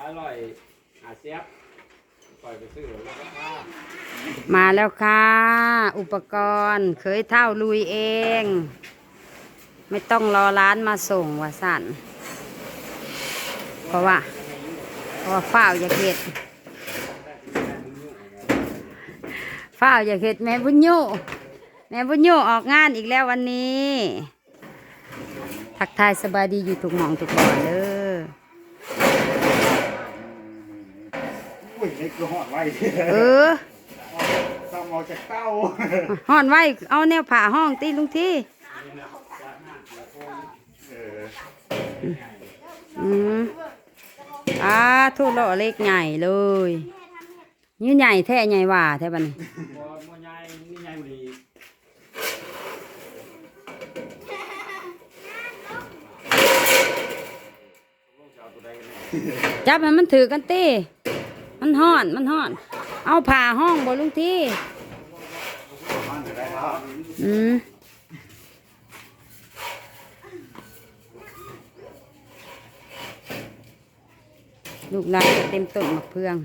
อร่อยอาเซียบปล่อยไปซื้อแล้วก็ข้ามาแล้วค่ะ อุปกรณ์เคยเท่าลุยเอง ไม่ต้องรอร้านมาส่งว่าสั่นเพราะว่าเพราะว่าฝ้าวอยากเห็ดฝ้าวอยากเห็ดแม่บุญโยแม่บุญโยออกงานอีกแล้ววันนี้ ทักทายสบายดีอยู่ทุกหมองทุกบอนเด้ออุ้ย เล็กก็หอดไว้เออต้องออกจากเต้าห่อนไว้ เอาแนวผ่าห้องตีลุงที่เอออืมอ่าทุโลเล็กใหญ่เลยนี่ใหญ่แท้ใหญ่หว่าแท้บัดนี้บัวบัวใหญ่นี่ใหญ่บุรีลูกจะเอาตัวใดกันเนี่ยจับให้มันถือกันตี มันห่อน มันห่อน เอาผ่าห้องบ่ลุงที่มันจะได้แล้วอืมลูกหลานเต็มต้นมะเพือง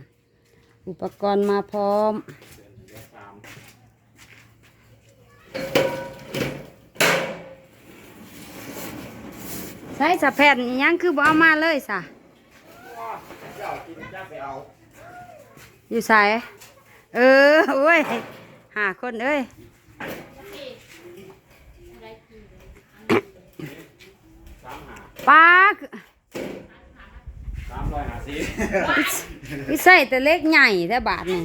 อุปกรณ์มาพร้อมเดี๋ยวสามใช้สะแผ่นยังคือบ่เอามาเลยสะ อาอยู่ใส่เออโอ้ยหาคนเอ้ยสามหาปลาสามร้อยห้าสิบวิใส่แต่เล็กใหญ่แต่บาทนี่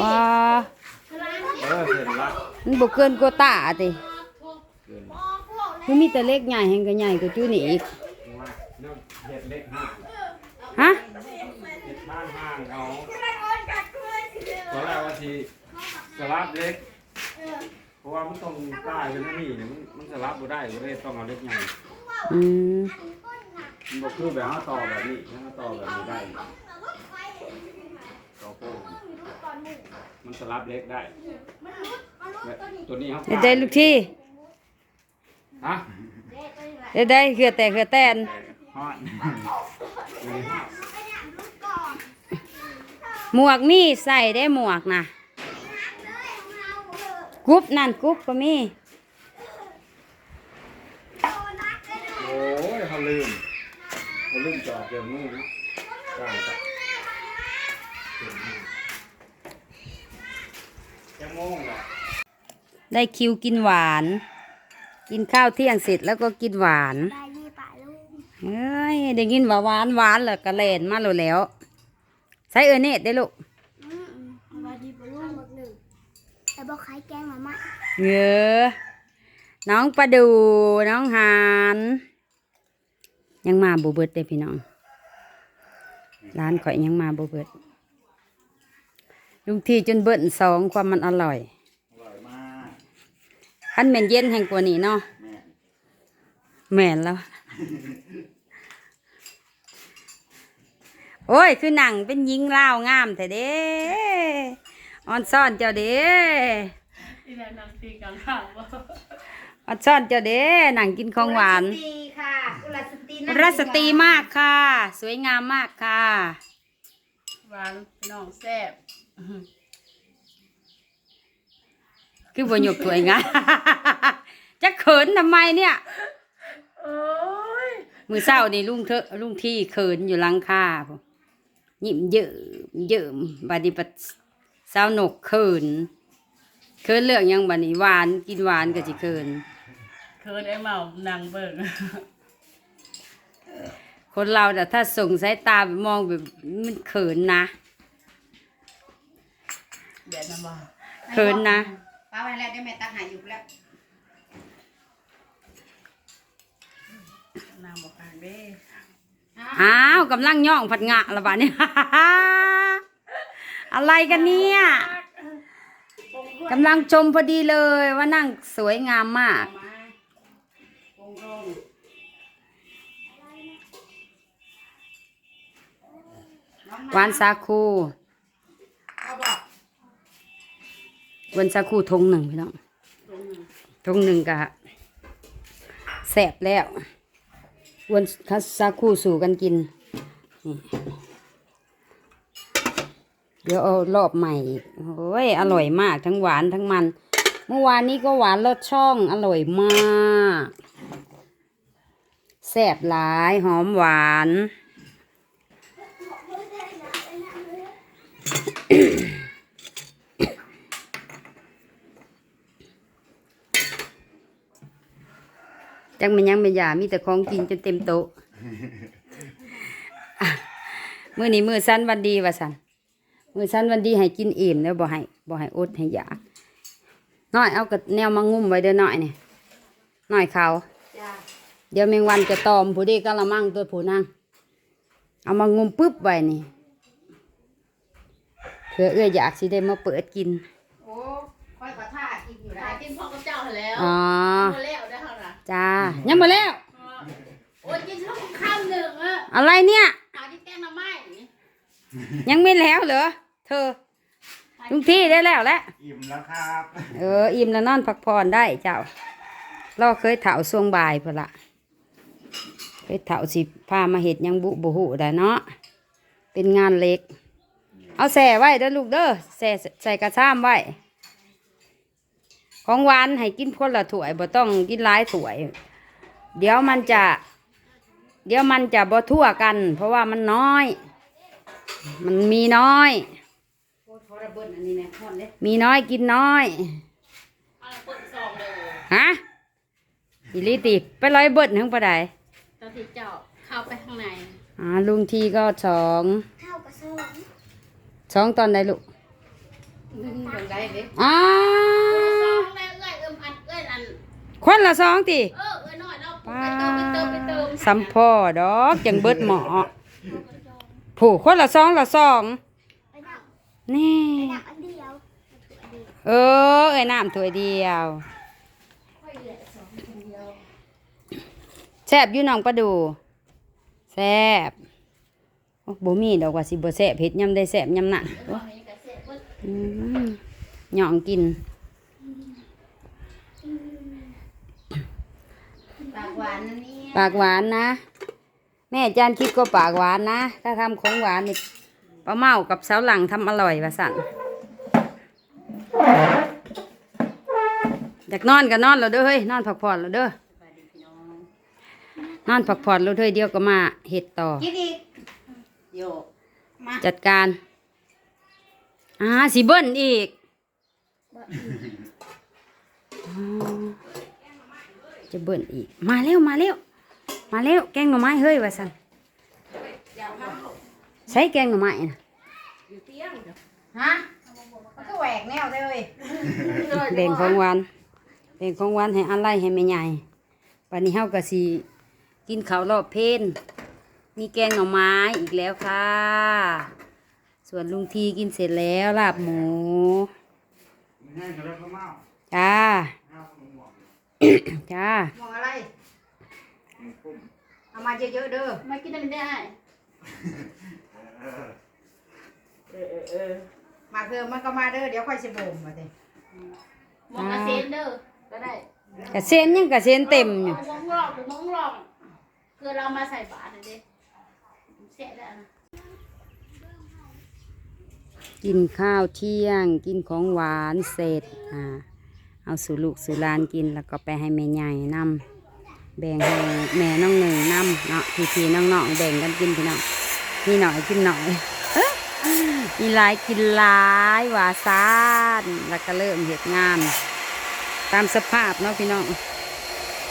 ปลาเออเห็นละมันบ่เกินกว่าตาติเกินคือมีแต่เล็กใหญ่แห่งก็ใหญ่กว่าจูนี่อีกมาเนื้อเห็ดเล็กห้างฮะเห็ดบ้านห้างเขาตอนแรกว่าทีสลับเล็ก เพราะว่ามันต้องใต้เป็นนี่เนี่ยมันมันสลับบ่ได้ก็เลยต้องเอาเล็กใหญ่อืมมันบ่คือแบบว่าต่อแบบนี้ถ้าต่อแบบนี้ได้ต่อโป้งมันสลับเล็กได้แบบตัวนี้เขาเดี๋ยวได้ลูกที่ฮะเดี๋ยวได้เหือแต่เหือแตนฮอด หมวกมีใส่ได้หมวกนะกรุ๊ปนั่นกรุ๊ปก็มีโอ้ยเขาลืมเขาลืมจอดเกี่ยวงูนะกลางกับจะโมงเหรอได้คิวกินหวาน กินข้าวเที่ยงเสร็จแล้วก็กินหวานบายดีป่าลุงเอ้ยได้ยินว่าหวานหวานแล้วก็เล่นมาแล้วแหล้ว ใส่เออเนตได้ลูกอืมบายดีป่าลุงหมดหนึ่งแต่บอกใครแกล้งมาม่าเงอน้องประดูน้องหานยังมาบูเบิดเด้อพี่น้องร้านข่อยยังมาบูเบิดลุงที่จนเบิ้นสองความมันอร่อยอร่อยมากคันแม่นเย็นแห่งกว่านี้เนาะแม่แม่นแล้ว โอ้ย คือหนังเป็นหญิงลาวงามแต่เด้ออนซ่อนเจ้าเด้ที่แล้วนำตีกันข่าวว่าออนซ่อนเจ้าเด้หนังกินของหวานสตรีค่ะกุลสตรีรัสตรีมากค่ะ สวยงามมากค่ะ หวานพี่น้องแซ่บคือบนหยกถวยงามจะเขินทำไมเนี่ย โอ้ย มือเศร้านี่ลุงเถอะลุงที่เขินอยู่หลังคาพุ่น ยิ้มเยอะเยอะบาดนีปัดสาวหนกเขินเขินเรื่องหยังบัดนี้หวานกินหวานก็สิเขินเคินไอ้เมานางเบิ่งคนเราแต่ะถ้าส่งสายตาไปมองแบบมันเขินนะเดี๋ยวนะบ่เขินนะป้าไปแล้วได้แม่ตาหายอยู่แล้วนางบอกกลางเด้ อ้าวกำลังย่องผัดงะละบาดนี้อะไรกันเนี่ยกำลังชมพอดีเลยว่านั่งสวยงามมาก หวานสาคูหวันสาคูทงหนึ่งพี่น้องทงหนึ่งกะแสบแล้ว วันสาคูสู่กันกิน เดี๋ยวเอารอบใหม่โอ้ยอร่อยมากทั้งหวานทั้งมัน เมื่อวานนี้ก็หวานรสช่องอร่อยมากแซ่บหลายหอมหวาน จังมันยังไม่ยามีแต่ของกินจนเต็มโต๊ะอะมื้อนี้มื้อสั้นวันดีว่าสันมื้อสั้นวันดีให้กินอิ่มแล้วบ่ให้บ่ให้อดให้ยากน้อยเอากับแนวมางุ่มไว้เด้อน้อยนี่น้อยเขาจ้าเดี๋ยวแมงวันจะตอมผู้ดีกะละมังตัวผู้นางเอามางุมปึ๊บไว้นี่เพื่อเอื้ออยากสิได้มาเปิดกินโอ้ค่อยกระท่ากินอยู่ได้กินพ่อกับเจ้าแล้วอ๋อ มาแล้วได้เท่าไหร่ จ้ายังมาแล้ว โอ้ยกินลูกข้าวหนึ่งอะ อะไร เนี่ย หาที่แกงหน้ำไม้ยังไม่แล้วเหรอเธอลุงที่ได้แล้วแหละอิ่มแล้วครับเอออิ่มแล้วนอนพักผ่อนได้เจ้า เราเคยเถาช่วงบ่ายพอละเคยเถาสิพามาเห็ดหยังบุบุหูได้เนาะเป็นงานเล็ก เอาแส่ไว้เด้อลูกเด้อแส่ใส่กระซ้ามไว้ ของหวานให้กินคนละถ้วยบ่ต้องกินหลายถ้วย เดี๋ยวมันจะ เดี๋ยวมันจะบ่ทั่วกัน เพราะว่ามันน้อย มันมีน้อย มีน้อยกินน้อยเอาเปิดซองเลยฮะอิลิติไปร้อยเบิดทั้งปะไดตอนที่เจ้าเข้าไปข้างในอ่าลุงทีก็สองข้าวกับสวรรค์สองตอนใดลูกมึงตรงได้เด้อ้าซอวงแล้วเอ้ยเอิมอันเอ้ยอันคนละสองติเออ เอ้ยน้อยเราสัมพ่อดอกจังเบิดหมอผู้คนละสองละสองนี่เออเอ้น้ำถ้วยเดียวแซบอยู่หนองประดูแซบบ่มีดอกว่าสิบ่แซบเผ็ดยำได้แซบยำหนั่นโอ้อืมหย่องกิน ปากหวานนะนี่ ปากหวานนะ แม่จานคิดก็ปากหวานนะ ถ้าทำของหวานนี่ป้าเมากับสาวหลังทำอร่อยว่าสั่นอยากนอนก็นอนแล้วเด้อเฮ้ยนอนพักผ่อนแล้วเด้อนอนพักผ่อนแล้วเด้อเดี๋ยวก็มาเห็ดต่อกินอีกโยมาจัดการอ่าสีเบิ้ลอีกอ๋อจะเบิ้ลอีก มาเร็วมาเร็ว มาเร็วแกงหน่อไม้เฮ้ยว่าสันใช้แกงหน่อไม้นะฮะมันก็แหวกแนวเลยแบ่งของหวานแบ่งของหวานให้อันไล่ให้แม่ใหญ่วันนี้เฮาก็สิกินข้าวรอบเพลนมีแกงหน่อไม้อีกแล้วค่ะ ส่วนลุงทีกินเสร็จแล้วลาบหมูไม่ให้จะได้ข้าวเมาจ้า ข้าวขนมหวานจ้ามองอะไรมันกุ้มเอามาเยอะๆเด้อมากินได้ไม่ได้เออเออเออเออมาเพิ่มมันก็มาเด้อเดี๋ยวค่อยสิบ่มมาเด้มองกระเซ็นเด้อก็ได้กระเซ็นยังกระเซ็นเต็มอยู่ มองรอบหรือมองรอบคือเรามาใส่บาตรเลยดิเสียแล้วนะกินข้าวเที่ยง กินของหวานเสร็จอ่าเอาสู่ลูกสู่หลานกินแล้วก็ไปให้แม่ใหญ่นำ แบ่งให้แม่น้องหนึ่งนำเนาะพี่พี่ๆน้องๆแบ่งกันกินพี่น้องพี่หน่อยกินหน่อยมีหลายกินหลายหวาซานแล้วก็เริ่มเหตุงาน ตามสภาพเนาะพี่น้อง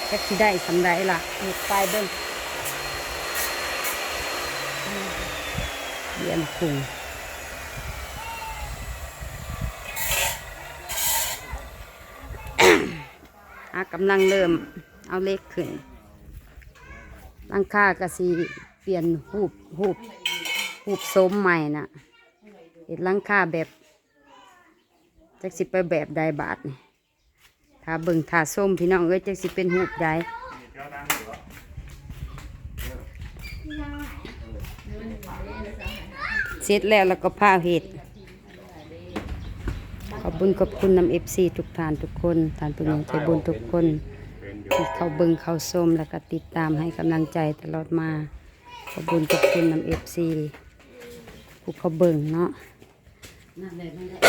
แค่ที่ได้สำได้ละหตุดไปเบิ้งเรียนคุงอากำลังเริ่ม เอาเล็กขึ้นลังคากระสีเปลี่ยนหูบหูบหูบสมใหม่น่ะเห็ดลังคาแบบจักสิไปแบบใดบาทนี่ถ้าเบิ่งถ้าส้มพี่น้องเอ้ยจักสิเป็นหูบใดเจ้าตังค์อยู่แล้วเสร็จแล้วแล้วก็ผ้าเห็ดขอบคุญขอบคุณนำเอฟซีทุกท่านทุกคนท่านผู้มีใจบุญทุกคน ที่เขาเบิ่งเขาส้มแล้วก็ติดตามให้กำลังใจตลอดมา ขอบคุญขอบคุณนำเอฟซีผู้เขาเบิ่งเนาะนั่นเลยนั่นแหละ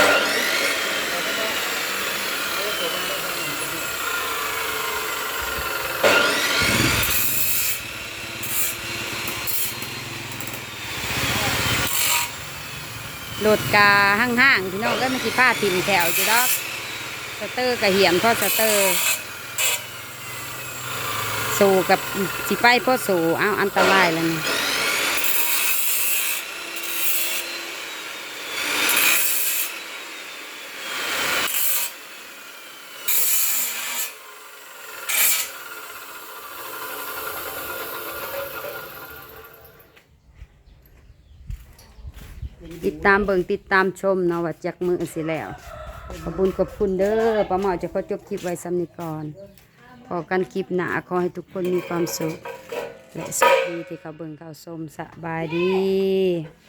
โหลดกาห้างๆพี่น้องก็ไมันสิผ้าถิ่มแถวจุดอกสเตอร์กับเหียมทอดสเตอร์ สูกับสิไปพ่อสูเอาอันตรายแล้วนี่ติดตามเบิ่งติดตามชมเนาะว่าจากมือสิแล้ว ขอบคุญขอบคุณเด้อป้าหมอจะขอจบคลิปไว้ซ้ำนีก่อน พอกันคลิปหน้าขอให้ทุกคนมีความสุข และสุขดีที่เขาเบิ่งเขาชมสบายดี